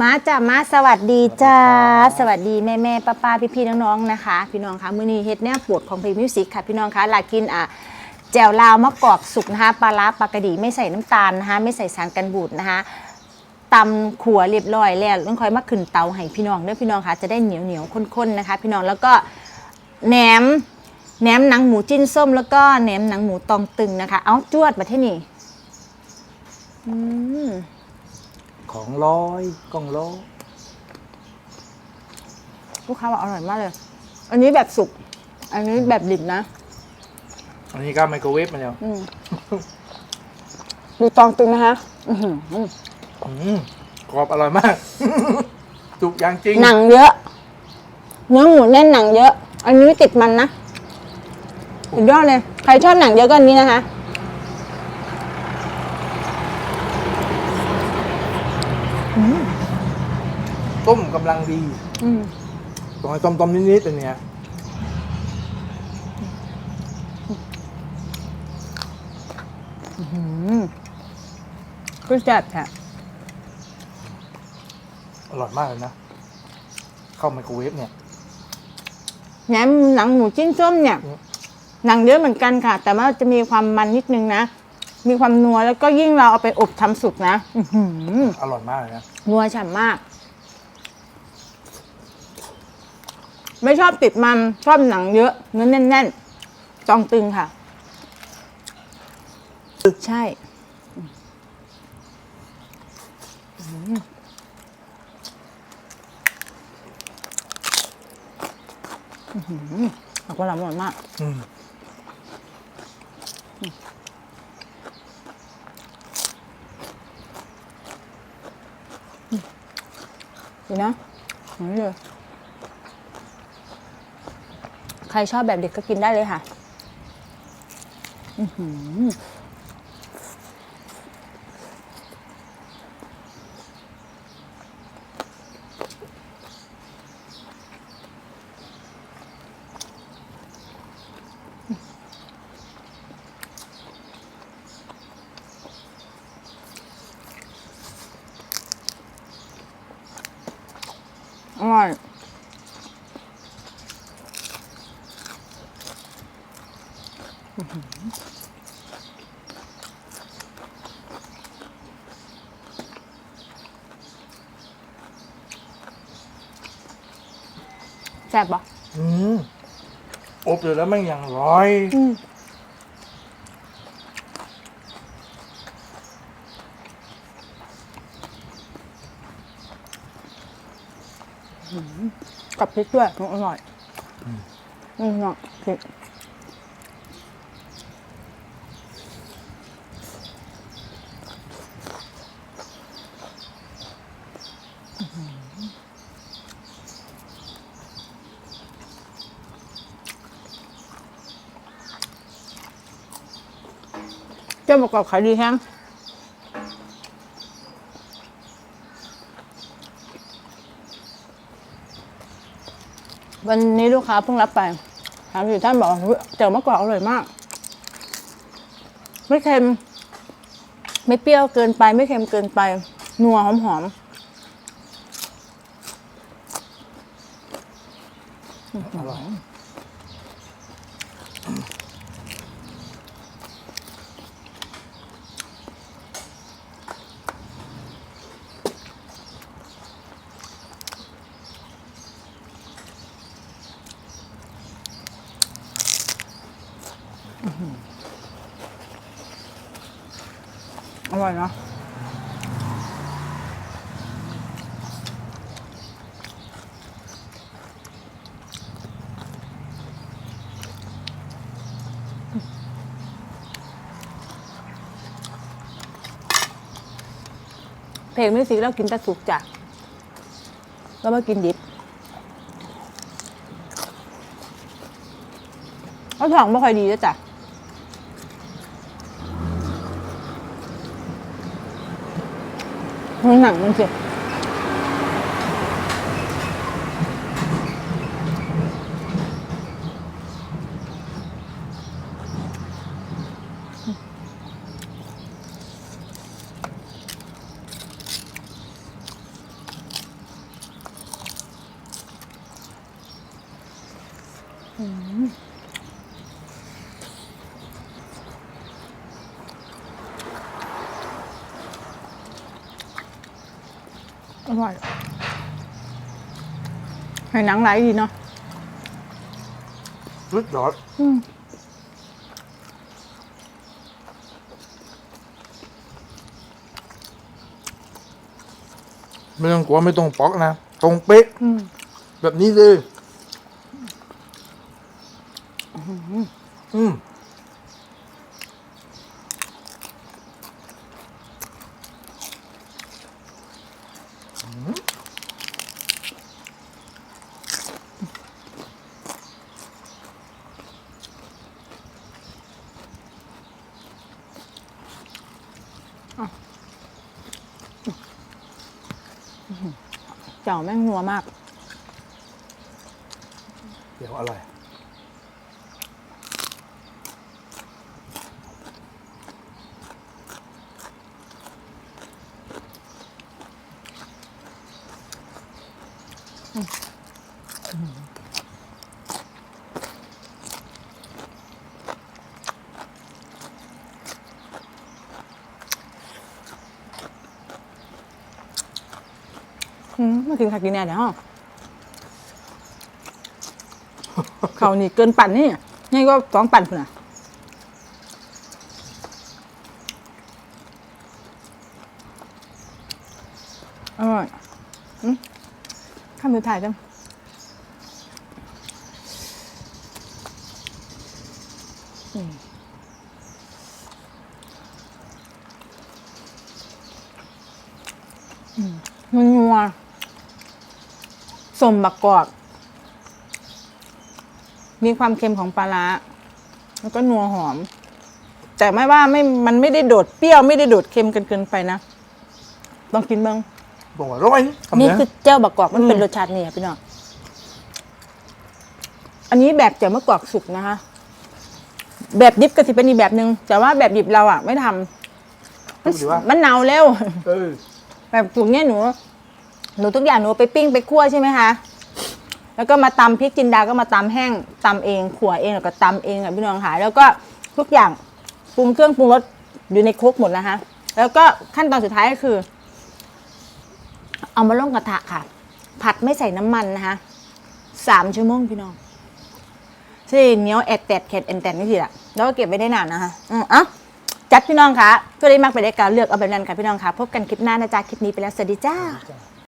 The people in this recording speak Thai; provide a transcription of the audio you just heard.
มาจ้ามาสวัสดีจ้าสวัสดีแม่แม่ป้าป้าพี่พี่ๆน้องๆนะคะ พี่น้องคะมื้อนี้เฮ็ดแนวปวดของเพลงมิวสิกค่ะ พี่น้องคะลากินอะแจ่วลาวมะกอกสุกนะคะปลาร้าปลากระดีไม่ใส่น้ำตาลนะคะไม่ใส่สารกันบูดนะคะตำขัวเรียบร้อยแล้วต้องคอยมาขึ้นเตาให้พี่น้องเด้อพี่น้องคะจะได้เหนียวเหนียวๆข้นๆนะคะ พี่น้องแล้วก็แหนมแหนมหนังหมูจิ้นส้ม แล้วก็แหนมหนังหมูตองตึงนะคะ เอาจวดมาที่นี่อืม ของร้อยกล้องร้อยลูกค้าบอกอร่อยมากเลย อันนี้แบบสุก อันนี้แบบดิบนะ อันนี้ก็ไมโครเวฟมาแล้วอืมดูตองตึงนะคะอื้อหืออืมกรอบอร่อยมาก จุกอย่างจริงหนังเยอะ เนื้อหมูแน่นหนังเยอะ อันนี้ติดมันนะสุดยอดเลย ใครชอบหนังเยอะก็อันนี้นะคะ ต้มกำลังดีอืมตรงไอ้ต้มต้มๆนิดๆอันเนี้ยก็จัดค่ะ อร่อยมากเลยนะ เข้าไมโครเวฟเนี่ยแหนมหนังหมูจิ้นส้มเนี่ยอืมหนังเยอะเหมือนกันค่ะ แต่ว่าจะมีความมันนิดนึงนะ มีความนัวแล้วก็ยิ่งเราเอาไปอบทำสุกนะอื้อหืออร่อยมากเลยนะ นัวฉ่ำมาก ไม่ชอบติดมันชอบหนังเยอะเนื้อแน่นๆจองตึงค่ะ ใช่อืมอื้อหือผักกะหล่ำอร่อยมาก อืม ดีนะอย่างนี้เลยใครชอบแบบเด็กก็กินได้เลยค่ะ อือหือ อร่อยแซ่บปะอืมอบเลยแล้วแม่งยังร้อย อืม กับพริกด้วยอร่อยอืมเนาะพริกเจ้าประกอบขายดีแฮง วันนี้ลูกค้าเพิ่งรับไปถามอยู่ท่านบอกว่าเฮ้ยเจอมะกอกอร่อยมาก ไม่เค็ม ไม่เปรี้ยวเกินไป ไม่เค็มเกินไป นัวหอมหอมอร่อย อร่อยเนาะเพลงไม่สิเรากินแต่สุกจ้ะแล้วมากินดิบเอาถ่องไม่ค่อยดีแล้วจ้ะ มันหนังมันเจ็บ嗯。Mm. ร่อยให้หนังไหลดีเนาะสุดยอดอืมไม่ต้องกลัวไม่ต้องป๊อกนะ ตรงเป๊ะ อืมแบบนี้เลย อืม เจ้าแม่งนัวมาก เดี๋ยวอร่อย อืม มาถึงขักกินแน่เดี๋ยวเขานี่เกินปั่นนี่นี่ก็สองปั่นคุณน่ะอร่อยข้ามือถ่ายจังมันนัว สมบักกอก มีความเค็มของปลาร้าแล้วก็นัวหอม แต่ไม่ว่าไม่มันไม่ได้โดดเปรี้ยวไม่ได้โดดเค็มกันเกินไปนะลองกินบ้างบอกว่าอร่อยทำนี่เยคือเจ้าบักกอกมันเป็นอืมรสชาตินี่ค่ะพี่น้องอันนี้แบบเจ้ามะกอกสุกนะคะ แบบดิบก็สิเป็นอีกแบบหนึ่งแต่ว่าแบบดิบเราอะ ไม่ทำมันดูดิว่ามันเน่าแล้วเออ แบบสุกเนี่ยหนู หนูทุกอย่างหนูไปปิ้งไปคั่วใช่ไหมคะแล้วก็มาตำพริกจินดาก็มาตำแห้งตำเองขั่วเองแล้วก็ตำเองอะพี่น้องค่ะแล้วก็ทุกอย่างปรุงเครื่องปรุงรสอยู่ในครกหมดนะคะ แล้วก็ขั้นตอนสุดท้ายก็คือ เอามาลงกระทะค่ะ ผัดไม่ใส่น้ำมันนะคะสามชั่วโมงพี่น้องที่เนียวแอดแตดแขดแอนแตดนี่ทีละแล้วก็เก็บไว้ได้นานนะคะอืมเอะจัดพี่น้องคะเพื่อได้มากไปได้การเลือกเอาแบบนั้นค่ะพี่น้องค่ะพบกันคลิปหน้านะจ๊ะคลิปนี้ไปแล้วสวัสดีจ้า